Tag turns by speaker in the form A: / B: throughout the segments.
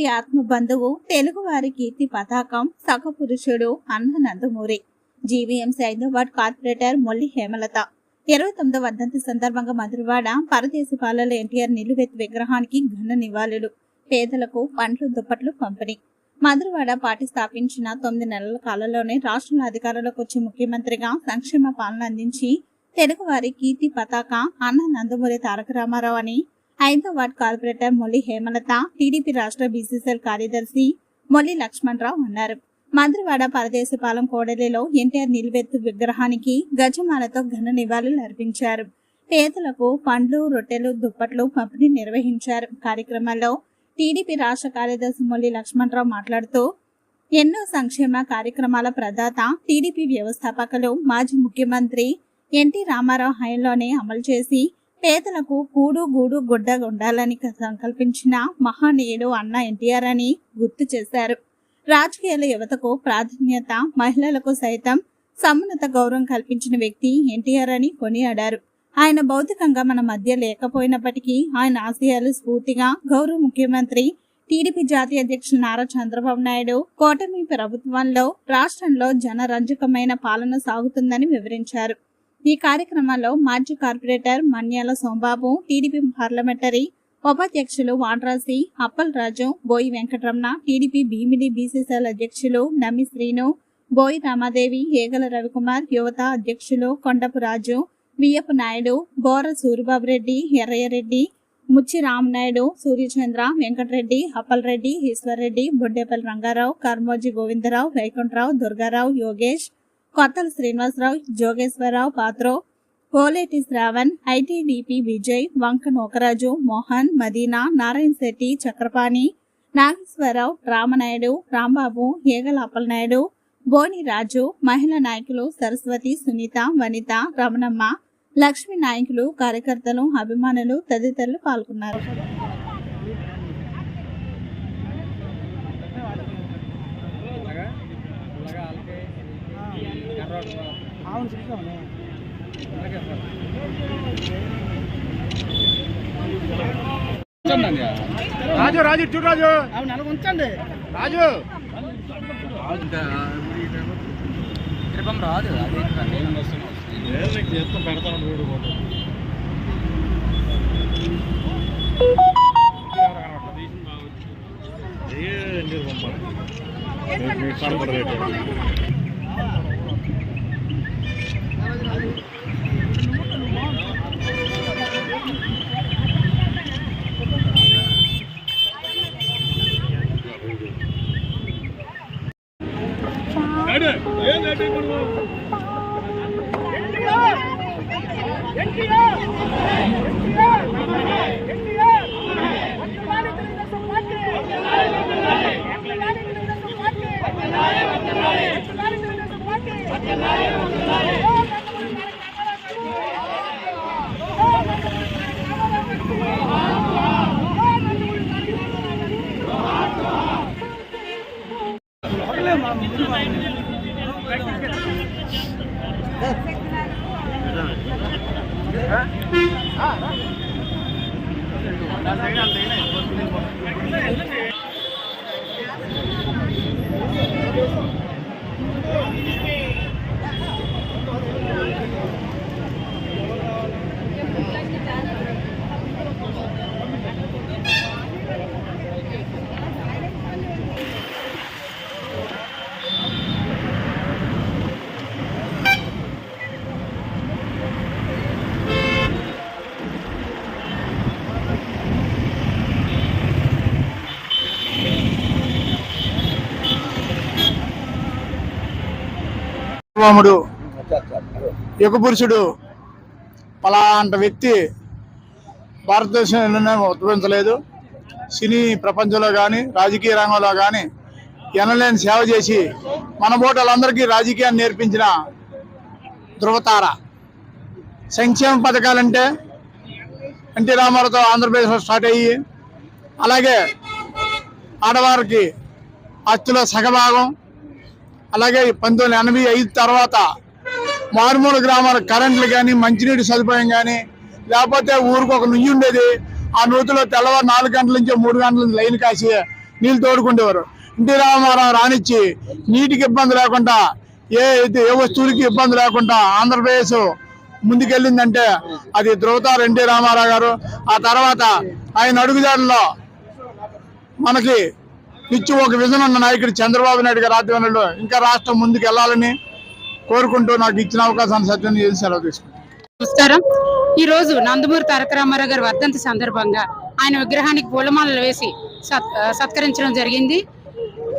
A: తెలుగింటి ఆత్మ బంధువు తెలుగువారి కీర్తి పతాకం సఖపురుషుడు అన్న నందమూరి. జీవీఎంసీ ఐదో కార్పొరేటర్ మొల్లి హేమలత. ఇరవై తొమ్మిదవ వర్ధంతి సందర్భంగా మధురవాడ పరదేశీ పాలన ఎన్టీఆర్ నిలువెత్తు విగ్రహానికి ఘన నివాళులు పేదలకు పండ్లు దుప్పట్లు పంపిణీ. మధురవాడ పార్టీ స్థాపించిన తొమ్మిది నెలల కాలంలోనే రాష్ట్రంలో అధికారంలోకి వచ్చి ముఖ్యమంత్రిగా సంక్షేమ పాలన అందించి తెలుగువారి కీర్తి పతాక అన్న నందమూరి తారక రామారావు అని ఐదో ward corporator Molli Hemalatha TDP రాష్ట్ర బీసీసీఎల్ కార్యదర్శి మొల్లి లక్ష్మణరావు అన్నారు. మంత్రివాడ పరదేశపాలెం కోడలిలో ఎన్టీఆర్ నిలువెత్తు విగ్రహానికి గజమాలతో ఘన నివాళులు అర్పించారు. పేదలకు పండ్లు రొట్టెలు దుప్పట్లు పంపిణీ నిర్వహించారు. కార్యక్రమంలో టీడీపీ రాష్ట్ర కార్యదర్శి మొల్లి లక్ష్మణరావు మాట్లాడుతూ ఎన్నో సంక్షేమ కార్యక్రమాల ప్రదాత టీడీపీ వ్యవస్థాపకులు మాజీ ముఖ్యమంత్రి ఎన్టీ రామారావు హయంలోనే అమలు చేసి పేదలకు కూడు గూడు గుడ్డ ఉండాలని సంకల్పించిన మహానీయుడు అన్న ఎన్టీఆర్ అని గుర్తు చేశారు. రాజకీయాల యువతకు ప్రాధాన్యత మహిళలకు సైతం సమున్నత గౌరవం కల్పించిన వ్యక్తి ఎన్టీఆర్ అని కొనియాడారు. ఆయన భౌతికంగా మన మధ్య లేకపోయినప్పటికీ ఆయన ఆశయాలు స్ఫూర్తిగా గౌరవ ముఖ్యమంత్రి టీడీపీ జాతీయ అధ్యక్షులు నారా చంద్రబాబు నాయుడు కూటమి ప్రభుత్వంలో రాష్ట్రంలో జనరంజకమైన పాలన సాగుతుందని వివరించారు. ఈ కార్యక్రమంలో మాజీ corporator Manyala Sombabu TDP parliamentary ఉపాధ్యక్షులు వాండ్రాసి అప్పల్ రాజు బోయి వెంకటరమణ టీడీపీ భీమిడి బీసీసీఎల్ అధ్యక్షులు నమ్మి శ్రీను బోయి రామాదేవి ఏగల రవికుమార్ యువత అధ్యక్షులు కొండపు రాజు వియ్యపు నాయుడు బోర సూరిబాబురెడ్డి ఎర్రయ్యరెడ్డి ముచ్చి రామనాయుడు సూర్యచంద్ర వెంకటరెడ్డి అప్పలరెడ్డి ఈశ్వర్రెడ్డి బొడ్డేపల్లి రంగారావు కర్మోజీ గోవిందరావు వైకుంఠరావు దుర్గారావు యోగేష్ కొత్తల శ్రీనివాసరావు జోగేశ్వరరావు పాత్రో కోలేటి శ్రావణ్ ఐటీడీపీ విజయ్ వంక నోకరాజు మోహన్ మదీనా నారాయణ శెట్టి చక్రపాణి నాగేశ్వరరావు రామనాయుడు రాంబాబు ఏగల అప్పలనాయుడు బోని రాజు మహిళా నాయకులు సరస్వతి సునీత వనిత రమణమ్మ లక్ష్మీ నాయకులు కార్యకర్తలు అభిమానులు తదితరులు పాల్గొన్నారు.
B: అవును చూసాము
C: రాజు రాజు చూడు రాజు
B: అవి నెలకు ఉంచండి
C: రాజు
D: తిరుపం రాదు అదే
C: పెడతాను நாயே வந்து நாயே வந்து நாயே வந்து நாயே हाँ? हाँ। యుగ పురుషుడు పలాంటి వ్యక్తి భారతదేశంలోనే ఉద్భవించలేదు. సినీ ప్రపంచంలో కానీ రాజకీయ రంగంలో కానీ ఎనలేని సేవ చేసి మన బోటలందరికీ రాజకీయాన్ని నేర్పించిన ధృవతార. సంక్షేమ పథకాలంటే ఎన్టీ రామారావుతో ఆంధ్రప్రదేశ్లో స్టార్ట్ అయ్యి అలాగే ఆడవారికి ఆస్తిలో సగభాగం అలాగే పంతొమ్మిది ఎనభై ఐదు తర్వాత మారుమూల గ్రామాల కరెంట్లు కానీ మంచినీటి సదుపాయం కానీ లేకపోతే ఊరికి ఒక నుయ్యి ఉండేది. ఆ నూతిలో తెల్లవారు నాలుగు గంటల నుంచి మూడు గంటల నుంచి లైన్ కాసి నీళ్ళు తోడుకుండేవారు. ఇంటి రామారావు రానిచ్చి నీటికి ఇబ్బంది లేకుండా ఏ ఏ వస్తువులకి ఇబ్బంది లేకుండా ఆంధ్రప్రదేశ్ ముందుకెళ్ళిందంటే అది ధృవతారు ఎన్టీ రామారావు గారు. ఆ తర్వాత ఆయన అడుగుజాడల్లో మనకి ఇచ్చి ఒక విజన్ ఉన్న నాయకుడు చంద్రబాబు నాయుడు గారి ఆధ్వర్యంలో ఇంకా రాష్ట్రం ముందుకు వెళ్ళాలని కోరుకుంటూ నాకు ఇచ్చిన అవకాశాన్ని సత్యం చేసి సెలవు తీసుకుంటాను
E: నమస్కారం. ఈ రోజు నందమూరి తారక రామారావు గారి వర్ధంతి సందర్భంగా ఆయన విగ్రహానికి పూలమాలలు వేసి సత్- సత్కరించడం జరిగింది.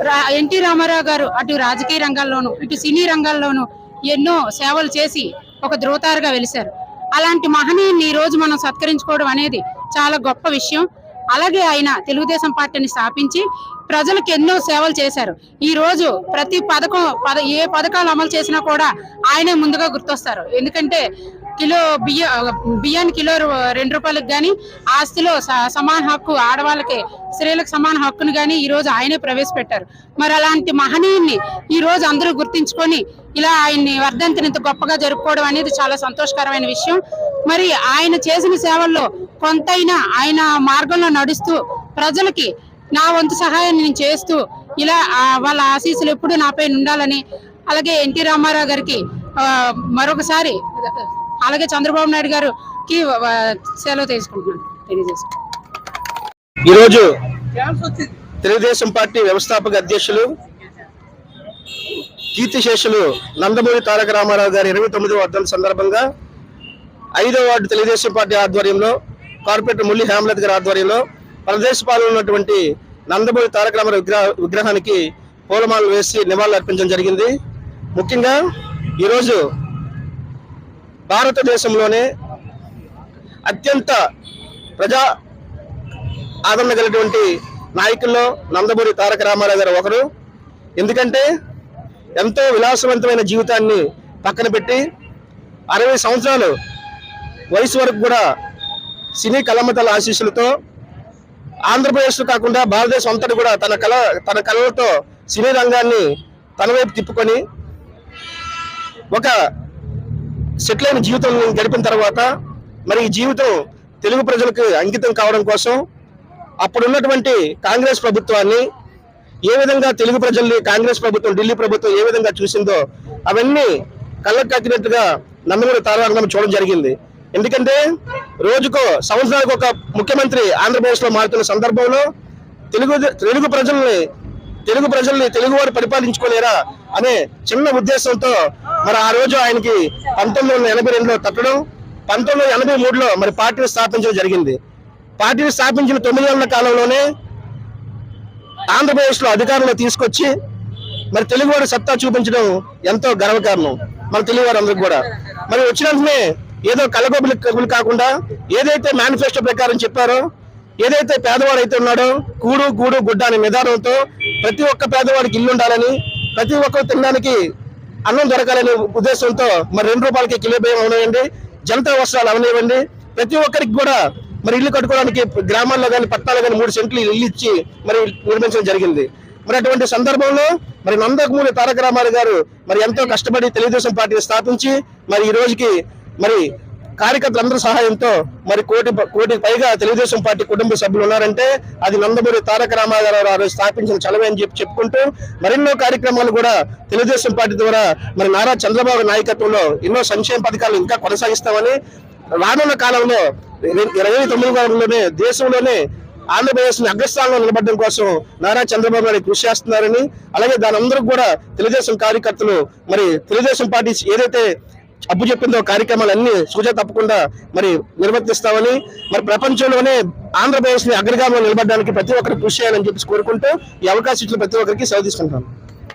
E: రా- ఎన్టీ రామారావు గారు అటు రాజకీయ రంగాల్లోనూ ఇటు సినీ రంగాల్లోనూ ఎన్నో సేవలు చేసి ఒక ధ్రువతారుగా వెలిశారు. అలాంటి మహనీయుని ఈ రోజు మనం సత్కరించుకోవడం అనేది చాలా గొప్ప విషయం. అలాగే ఆయన తెలుగుదేశం పార్టీని స్థాపించి ప్రజలకు ఎన్నో సేవలు చేశారు. ఈ రోజు ప్రతి పథకం పద ఏ పథకాలు అమలు చేసినా కూడా ఆయనే ముందుగా గుర్తొస్తారు. ఎందుకంటే కిలో బియ్య బియ్యాన్ని కిలో రెండు రూపాయలకు కానీ ఆస్తిలో స- సమాన హక్కు ఆడవాళ్ళకి స్త్రీలకు సమాన హక్కును కానీ ఈరోజు ఆయనే ప్రవేశపెట్టారు. మరి అలాంటి మహనీయుని ఈరోజు అందరూ గుర్తించుకొని ఇలా ఆయన్ని వర్ధంతిని ఇంత గొప్పగా జరుపుకోవడం అనేది చాలా సంతోషకరమైన విషయం. మరి ఆయన చేసిన సేవల్లో కొంతైనా ఆయన మార్గంలో నడుస్తూ ప్రజలకి నా వంతు సహాయాన్ని నేను చేస్తూ ఇలా వాళ్ళ ఆశీస్సులు ఎప్పుడూ నాపై ఉండాలని అలాగే ఎన్టీ రామారావు గారికి మరొకసారి అలాగే చంద్రబాబు నాయుడు గారికి సెలవు తీసుకుంటున్నాను. తెలియజేసుకుంటున్నాను.
F: ఈరోజు తెలుగుదేశం పార్టీ వ్యవస్థాపక అధ్యక్షులు కీర్తిశేషులు నందమూరి తారక రామారావు గారి ఇరవై తొమ్మిదవ వర్ధంతి సందర్భంగా ఐదో వార్డు తెలుగుదేశం పార్టీ ఆధ్వర్యంలో కార్పొరేటర్ ముల్లి హేమలత గారి ఆధ్వర్యంలో ప్రదేశ పాలన ఉన్నటువంటి నందమూరి తారక రామారావు విగ్రహ విగ్రహానికి పూలమాలలు వేసి నివాళులు అర్పించడం జరిగింది. ముఖ్యంగా ఈరోజు భారతదేశంలోనే అత్యంత ప్రజా ఆదరణ కలిగినటువంటి నాయకుల్లో నందమూరి తారక రామారావు గారు ఒకరు. ఎందుకంటే ఎంతో విలాసవంతమైన జీవితాన్ని పక్కన పెట్టి అరవై సంవత్సరాలు వయసు వరకు కూడా సినీ కళమతల ఆశీస్సులతో ఆంధ్రప్రదేశ్లో కాకుండా భారతదేశం అంతటి కూడా తన కళ తన కళలతో సినీ రంగాన్ని తన వైపు తిప్పుకొని ఒక సెటిల్ అయిన జీవితం గడిపిన తర్వాత మరి ఈ జీవితం తెలుగు ప్రజలకు అంకితం కావడం కోసం అప్పుడున్నటువంటి కాంగ్రెస్ ప్రభుత్వాన్ని ఏ విధంగా తెలుగు ప్రజల్ని కాంగ్రెస్ ప్రభుత్వం ఢిల్లీ ప్రభుత్వం ఏ విధంగా చూసిందో అవన్నీ కళ్ళకు కట్టినట్టుగా నందమూరి తారక చూడడం జరిగింది. ఎందుకంటే రోజుకో సంవత్సరానికి ఒక ముఖ్యమంత్రి ఆంధ్రప్రదేశ్లో మారుతున్న సందర్భంలో తెలుగు తెలుగు ప్రజల్ని తెలుగు ప్రజల్ని తెలుగు వారు పరిపాలించుకోలేరా అనే చిన్న ఉద్దేశంతో మరి ఆ రోజు ఆయనకి పంతొమ్మిది వందల ఎనభై రెండులో తట్టడం పంతొమ్మిది వందల ఎనభై మూడులో మరి పార్టీని స్థాపించడం జరిగింది. పార్టీని స్థాపించిన తొమ్మిది ఏళ్ళ కాలంలోనే ఆంధ్రప్రదేశ్లో అధికారంలో తీసుకొచ్చి మరి తెలుగువాడు సత్తా చూపించడం ఎంతో గర్వకారణం మన తెలుగువారందరికి కూడా. మరి వచ్చిన వెంటనే ఏదో కలగొబులు కబులు కాకుండా ఏదైతే మేనిఫెస్టో ప్రకారం చెప్పారో ఏదైతే పేదవాడు అయితే ఉన్నాడో కూడు గూడు గుడ్డ అనే నిదానంతో ప్రతి ఒక్క పేదవాడికి ఇల్లు ఉండాలని ప్రతి ఒక్కరు తినడానికి అన్నం దొరకాలనే ఉద్దేశంతో మరి రెండు రూపాయలకి కిలో బియ్యం అవనివ్వండి జనతా వస్త్రాలు అవనివ్వండి. ప్రతి ఒక్కరికి కూడా మరి ఇల్లు కట్టుకోవడానికి గ్రామాల్లో కానీ పట్టణాల్లో కానీ మూడు సెంట్లు ఇల్లు ఇచ్చి మరి నిర్మించడం జరిగింది. మరి అటువంటి సందర్భంలో మరి నందకమూలి తారక రామారావు గారు మరి ఎంతో కష్టపడి తెలుగుదేశం పార్టీని స్థాపించి మరి ఈ రోజుకి మరి కార్యకర్తలందరి సహాయంతో మరి కోటి కోటి పైగా తెలుగుదేశం పార్టీ కుటుంబ సభ్యులు ఉన్నారంటే అది నందమూరి తారక రామారావు గారు స్థాపించిన చలవే అని చెప్పి చెప్పుకుంటూ మరెన్నో కార్యక్రమాలు కూడా తెలుగుదేశం పార్టీ ద్వారా మరి నారా చంద్రబాబు నాయకత్వంలో ఎన్నో సంక్షేమ పథకాలు ఇంకా కొనసాగిస్తామని రానున్న కాలంలో ఇరవై తొమ్మిది కాలంలోనే దేశంలోనే ఆంధ్రప్రదేశ్ని అగ్రస్థానంలో నిలబడడం కోసం నారా చంద్రబాబు నాయుడు కృషి చేస్తున్నారని అలాగే దాని అందరూ కూడా తెలుగుదేశం కార్యకర్తలు మరి తెలుగుదేశం పార్టీ ఏదైతే అప్పు చెప్పిందో కార్యక్రమాలన్నీ సూచన తప్పకుండా మరి నిర్వర్తిస్తామని మరి ప్రపంచంలోనే ఆంధ్రప్రదేశ్ని అగ్రగామంలో నిలబడడానికి ప్రతి ఒక్కరు కృషి చేయాలని చెప్పి కోరుకుంటూ ఈ అవకాశం ఇచ్చిన ప్రతి ఒక్కరికి సెలవు తీసుకుంటాను